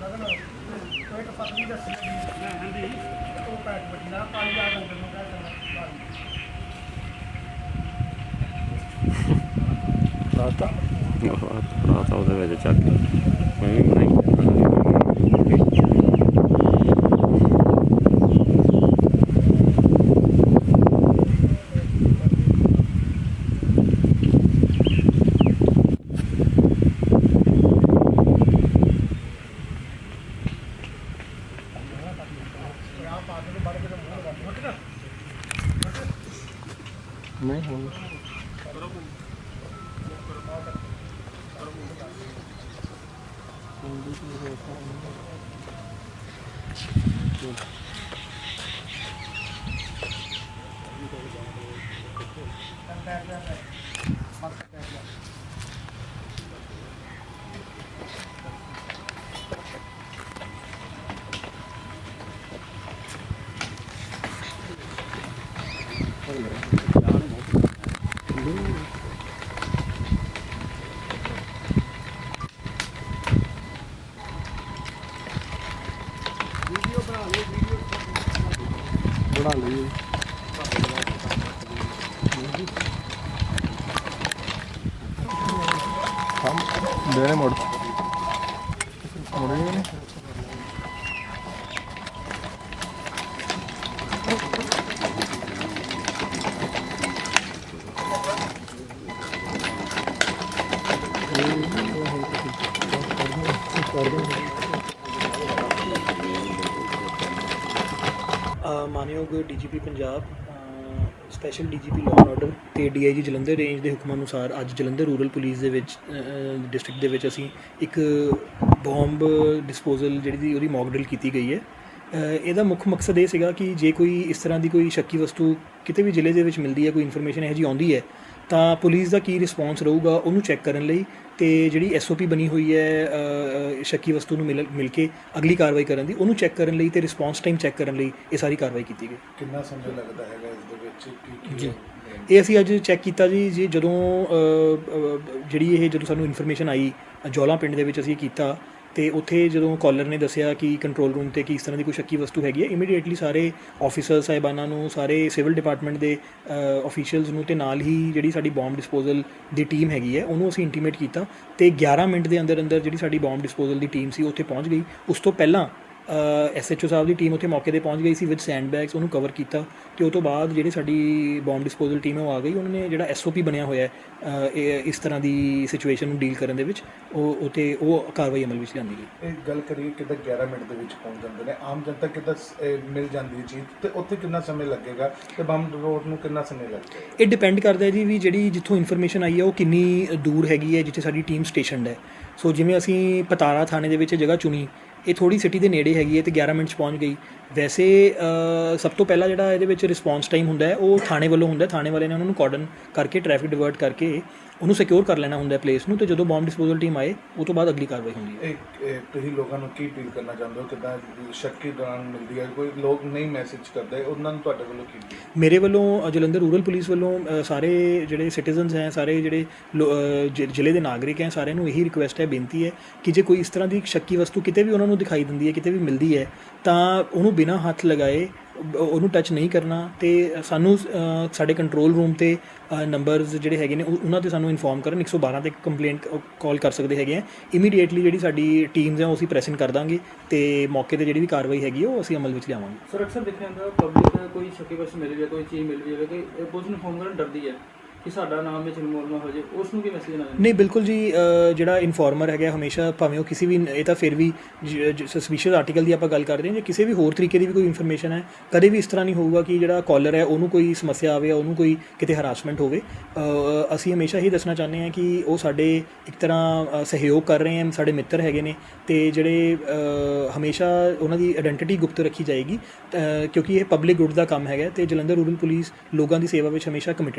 ਨਹੀਂ ਸਕਰੀਨਸ਼ਾਟ ਲੈਣਾ screen video ਚ ਜ਼ਿਆਦਾ ਕਲੀਅਰ ਰਾਤਾ ਰਾਤਾ ਉਹਦੇ ਵਿੱਚ ਚੱਕ ਮੈਂ ਵੀ ਬਣਾਈ ਨਹੀਂ ਹੁਣ ਬਣਾ ਲਈ ਹਮ ਦੇਣੇ ਮੋੜ ਮੋੜੇ ਮਾਨਯੋਗ DGP Punjab special DGP law and order ਤੇ ਡੀਆਈਜੀ ਜਲੰਧਰ ਰੇਂਜ ਦੇ ਹੁਕਮਾਂ ਅਨੁਸਾਰ ਅੱਜ ਜਲੰਧਰ ਰੂਰਲ ਪੁਲਿਸ ਦੇ ਵਿੱਚ ਡਿਸਟ੍ਰਿਕਟ ਦੇ ਵਿੱਚ ਅਸੀਂ ਇੱਕ ਬੌਂਬ ਡਿਸਪੋਜ਼ਲ ਜਿਹੜੀ ਦੀ ਉਹਦੀ ਮੌਕ ਡਰਿਲ ਕੀਤੀ ਗਈ ਹੈ। ਇਹਦਾ ਮੁੱਖ ਮਕਸਦ ਇਹ ਸੀਗਾ ਕਿ ਜੇ ਕੋਈ ਇਸ ਤਰ੍ਹਾਂ ਦੀ ਕੋਈ ਸ਼ੱਕੀ ਵਸਤੂ ਕਿਤੇ ਵੀ ਜ਼ਿਲ੍ਹੇ ਦੇ ਵਿੱਚ ਮਿਲਦੀ ਹੈ ਕੋਈ ਇਨਫੋਰਮੇਸ਼ਨ ਇਹੋ ਜਿਹੀ ਆਉਂਦੀ ਹੈ ਤਾਂ ਪੁਲਿਸ ਦਾ ਕੀ ਰਿਸਪੌਂਸ ਰਹੂਗਾ ਉਹਨੂੰ ਚੈੱਕ ਕਰਨ ਲਈ ਤੇ ਜਿਹੜੀ ਐਸਓਪੀ ਬਣੀ ਹੋਈ ਹੈ ਸ਼ੱਕੀ ਵਸਤੂ ਨੂੰ ਮਿਲ ਮਿਲ ਕੇ ਅਗਲੀ ਕਾਰਵਾਈ ਕਰਨ ਦੀ ਉਹਨੂੰ ਚੈੱਕ ਕਰਨ ਲਈ ਤੇ ਰਿਸਪੌਂਸ ਟਾਈਮ ਚੈੱਕ ਕਰਨ ਲਈ ਇਹ ਸਾਰੀ ਕਾਰਵਾਈ ਕੀਤੀ ਗਈ ਕਿੰਨਾ ਸਮਾਂ ਲੱਗਦਾ ਹੈਗਾ ਇਸ ਦੇ ਵਿੱਚ ਕੀ ਜੀ। ਕੀ ਇਹ ਅਸੀਂ ਅੱਜ ਚੈੱਕ ਕੀਤਾ ਜੀ ਜੀ ਜਦੋਂ ਜਿਹੜੀ ਇਹ ਜਦੋਂ ਸਾਨੂੰ ਇਨਫੋਰਮੇਸ਼ਨ ਆਈ ਜੋਲਾ ਪਿੰਡ ਦੇ ਵਿੱਚ ਅਸੀਂ ਕੀਤਾ ਤੇ ਉੱਥੇ ਜਦੋਂ ਕਾਲਰ ਨੇ ਦੱਸਿਆ ਕਿ ਕੰਟਰੋਲ ਰੂਮ ਤੇ ਕਿ ਇਸ ਤਰ੍ਹਾਂ ਦੀ ਕੋਈ ਸ਼ੱਕੀ ਵਸਤੂ ਹੈਗੀ ਹੈ ਇਮੀਡੀਏਟਲੀ ਸਾਰੇ ਆਫੀਸਰ ਸਾਹਿਬਾਨਾਂ ਨੂੰ, ਸਾਰੇ ਸਿਵਲ ਡਿਪਾਰਟਮੈਂਟ ਦੇ ਅਫੀਸ਼ੀਅਲਸ ਨੂੰ ਤੇ ਨਾਲ ਹੀ ਜਿਹੜੀ ਸਾਡੀ ਬੰਬ ਡਿਸਪੋਜ਼ਲ ਦੀ ਟੀਮ ਹੈਗੀ ਹੈ, ਉਹਨੂੰ ਅਸੀਂ ਇੰਟੀਮੇਟ ਕੀਤਾ ਤੇ 11 ਮਿੰਟ ਦੇ ਅੰਦਰ ਅੰਦਰ ਜਿਹੜੀ ਸਾਡੀ ਬੰਬ ਡਿਸਪੋਜ਼ਲ ਦੀ ਟੀਮ ਸੀ, ਉੱਥੇ ਪਹੁੰਚ ਗਈ। ਉਸ ਤੋਂ ਪਹਿਲਾਂ ਐਸਐਚਓ ਸਾਹਿਬ ਦੀ ਟੀਮ ਉੱਥੇ ਮੌਕੇ ਤੇ ਪਹੁੰਚ ਗਈ ਸੀ ਵਿਦ ਸੈਂਡਬੈਗਸ ਉਹਨੂੰ ਕਵਰ ਕੀਤਾ ਤੇ ਉਹ ਤੋਂ ਬਾਅਦ ਜਿਹੜੀ ਸਾਡੀ ਬੰਬ ਡਿਸਪੋਜ਼ਲ ਟੀਮ ਹੈ ਉਹ ਆ ਗਈ। ਉਹਨਾਂ ਨੇ ਜਿਹੜਾ ਐਸਓਪੀ ਬਣਿਆ ਹੋਇਆ ਹੈ ਇਸ ਤਰ੍ਹਾਂ ਦੀ ਸਿਚੁਏਸ਼ਨ ਨੂੰ ਡੀਲ ਕਰਨ ਦੇ ਵਿੱਚ ਉਹ ਉਤੇ ਉਹ ਕਾਰਵਾਈ ਅਮਲ ਵਿੱਚ ਲਿਆਂਦੀ ਗਈ। ਇਹ ਗੱਲ ਕਰੀਏ ਕਿਦਾਂ 11 ਮਿੰਟ ਦੇ ਵਿੱਚ ਪਹੁੰਚ ਜਾਂਦੇ ਨੇ। ਆਮ ਜਨਤਾ ਕਿਦਾਂ ਮਿਲ ਜਾਂਦੀ ਹੈ ਚੀਜ਼? ਤੇ ਉੱਥੇ ਕਿੰਨਾ ਸਮੇਂ ਲੱਗੇਗਾ? ਤੇ ਬੰਬ ਰੋਡ ਨੂੰ ਕਿੰਨਾ ਸਮੇਂ ਲੱਗੇਗਾ? ਇਹ ਡਿਪੈਂਡ ਕਰਦਾ ਹੈ ਜੀ ਵੀ ਜਿਹੜੀ ਜਿੱਥੋਂ ਇਨਫੋਰਮੇਸ਼ਨ ਆਈ ਹੈ ਉਹ ਕਿੰਨੀ ਦੂਰ ਹੈਗੀ ਹੈ ਜਿੱਥੇ ਸਾਡੀ ਟੀਮ ਸਟੇਸ਼ਨਡ ਹੈ। ਸੋ ਜਿਵੇਂ ਅਸੀਂ ਪਤਾਰਾ ਥਾਣੇ ਦੇ ਵਿੱਚ ਜਗ੍ਹਾ ਚੁਣੀ ਇਹ ਥੋੜੀ ਸਿਟੀ ਦੇ ਨੇੜੇ ਹੈਗੀ ਹੈ ਤੇ 11 ਮਿੰਟ 'ਚ ਪਹੁੰਚ ਗਈ। ਵੈਸੇ ਸਭ ਤੋਂ ਪਹਿਲਾਂ ਜਿਹੜਾ ਇਹਦੇ ਵਿੱਚ ਰਿਸਪੌਂਸ ਟਾਈਮ ਹੁੰਦਾ ਹੈ ਉਹ ਥਾਣੇ ਵੱਲੋਂ ਹੁੰਦਾ ਥਾਣੇ ਵਾਲੇ ਨੇ ਉਹਨਾਂ ਨੂੰ ਕਾਰਡਨ ਕਰਕੇ ਟ੍ਰੈਫਿਕ ਡਿਵਰਟ ਕਰਕੇ ਉਹਨੂੰ ਸਿਕਿਉਰ ਕਰ ਲੈਣਾ ਹੁੰਦਾ ਪਲੇਸ ਨੂੰ ਤੇ ਜਦੋਂ ਬੰਬ ਡਿਸਪੋਜ਼ਲ ਟੀਮ ਆਏ ਉਹ ਤੋਂ ਬਾਅਦ ਅਗਲੀ ਕਾਰਵਾਈ ਹੁੰਦੀ ਹੈ। ਤੁਸੀਂ ਲੋਕਾਂ ਨੂੰ ਕੀ ਅਪੀਲ ਕਰਨਾ ਚਾਹੁੰਦੇ ਹੋ? ਕਿਦਾਂ ਸ਼ੱਕੀ ਦੌਰਾਨ ਮਿਲਦੀ ਹੈ? ਕੋਈ ਲੋਕ ਨਹੀਂ ਮੈਸੇਜ ਕਰਦੇ ਉਹਨਾਂ ਨੂੰ ਤੁਹਾਡੇ ਵੱਲੋਂ ਕੀ? ਮੇਰੇ ਵੱਲੋਂ ਜਲੰਧਰ ਰੂਰਲ ਪੁਲਿਸ ਵੱਲੋਂ ਸਾਰੇ ਜਿਹੜੇ ਸਿਟੀਜ਼ਨਸ ਹੈ ਸਾਰੇ ਜਿਹੜੇ ਜ਼ਿਲ੍ਹੇ ਦੇ ਨਾਗਰਿਕ ਹੈ ਸਾਰਿਆਂ ਨੂੰ ਇਹੀ ਰਿਕੁਐਸਟ ਹੈ ਬੇਨਤੀ ਹੈ ਕਿ ਜੇ ਕੋਈ ਇਸ ਤਰ੍ਹਾਂ ਦੀ ਸ਼ੱਕੀ ਵਸਤੂ ਕਿਤੇ ਵੀ ਉਹਨਾਂ ਨੂੰ ਦਿਖਾਈ ਦਿੰਦੀ ਹੈ, ਕਿਤੇ ਵੀ ਮਿਲਦੀ ਹੈ, ਤਾਂ ਉਹਨੂੰ ਬਿਨਾਂ ਹੱਥ ਲਗਾਏ ਉਹਨੂੰ ਟੱਚ ਨਹੀਂ ਕਰਨਾ ਤੇ ਸਾਨੂੰ ਸਾਡੇ ਕੰਟਰੋਲ ਰੂਮ ਤੇ ਨੰਬਰਸ ਜਿਹੜੇ ਹੈਗੇ ਨੇ, ਉਹ- ਉਹਨਾਂ ਤੇ ਸਾਨੂੰ ਇਨਫੋਰਮ ਕਰਨ 112 ਤੇ ਕੰਪਲੇਂਟ ਕਾਲ ਕਰ ਸਕਦੇ ਹੈਗੇ ਆ। ਇਮੀਡੀਏਟਲੀ ਜਿਹੜੀ ਸਾਡੀ ਟੀਮਸ ਹੈ ਉਹ ਅਸੀਂ ਪ੍ਰੈਸਨ ਕਰ ਦਾਂਗੇ ਤੇ ਮੌਕੇ ਤੇ ਜਿਹੜੀ ਵੀ ਕਾਰਵਾਈ ਹੈਗੀ ਉਹ ਅਸੀਂ ਅਮਲ ਵਿੱਚ ਲਿਆਵਾਂਗੇ। ਸਰ ਅਕਸਰ ਦੇਖਿਆ ਜਾਂਦਾ ਪਬਲਿਕ ਕੋਈ ਸ਼ੱਕੀ ਵਸਤੂ ਮਿਲ ਜਾਵੇ ਕੋਈ ਚੀਜ਼ ਮਿਲ ਜਾਵੇ ਕਿ ਪੁਲਿਸ ਨੂੰ ਫੋਨ ਕਰਨ ਡਰਦੀ ਹੈ। ਕਿ ਸਾਡਾ ਨਾਮ ਵਿੱਚ ਇਨਵੋਲਵ ਨਾ ਹੋ ਜਾਏ ਉਸ ਨੂੰ ਕੀ ਮੈਸੇਜ ਦੇਣਾ ਨਹੀਂ, ਬਿਲਕੁਲ ਜੀ ਜਿਹੜਾ ਇਨਫੋਰਮਰ ਹੈਗਾ ਹਮੇਸ਼ਾ ਭਾਵੇਂ ਉਹ ਕਿਸੇ ਵੀ ਇਹ ਤਾਂ ਫਿਰ ਵੀ ਸਸਪੀਸ਼ੀਅਸ ਆਰਟੀਕਲ ਦੀ ਆਪਾਂ ਗੱਲ ਕਰਦੇ ਹਾਂ, ਜੇ ਕਿਸੇ ਵੀ ਹੋਰ ਤਰੀਕੇ ਦੀ ਵੀ ਕੋਈ ਇਨਫੋਰਮੇਸ਼ਨ ਹੈ, ਕਦੇ ਵੀ ਇਸ ਤਰ੍ਹਾਂ ਨਹੀਂ ਹੋਊਗਾ ਕਿ ਜਿਹੜਾ ਕਾਲਰ ਹੈ, ਉਹਨੂੰ ਕੋਈ ਸਮੱਸਿਆ ਆਵੇ ਉਹਨੂੰ ਕੋਈ ਕਿਤੇ ਹਰਾਸਮੈਂਟ ਹੋਵੇ। ਅਸੀਂ ਹਮੇਸ਼ਾ ਹੀ ਦੱਸਣਾ ਚਾਹੁੰਦੇ ਹਾਂ ਕਿ ਉਹ ਸਾਡੇ ਇੱਕ ਤਰ੍ਹਾਂ ਸਹਿਯੋਗ ਕਰ ਰਹੇ ਹਨ, ਸਾਡੇ ਮਿੱਤਰ ਹੈਗੇ ਨੇ ਤੇ ਜਿਹੜੇ ਹਮੇਸ਼ਾ ਉਹਨਾਂ ਦੀ ਆਇਡੈਂਟੀਟੀ ਗੁਪਤ ਰੱਖੀ ਜਾਏਗੀ ਕਿਉਂਕਿ ਇਹ ਪਬਲਿਕ ਗੁੱਡ ਦਾ ਕੰਮ ਹੈਗਾ ਤੇ ਜਲੰਧਰ ਰੂਰਲ ਪੁਲਿਸ ਲੋਕਾਂ ਦੀ ਸੇਵਾ ਵਿੱਚ ਹਮੇਸ਼ਾ ਕਮਿਟਡ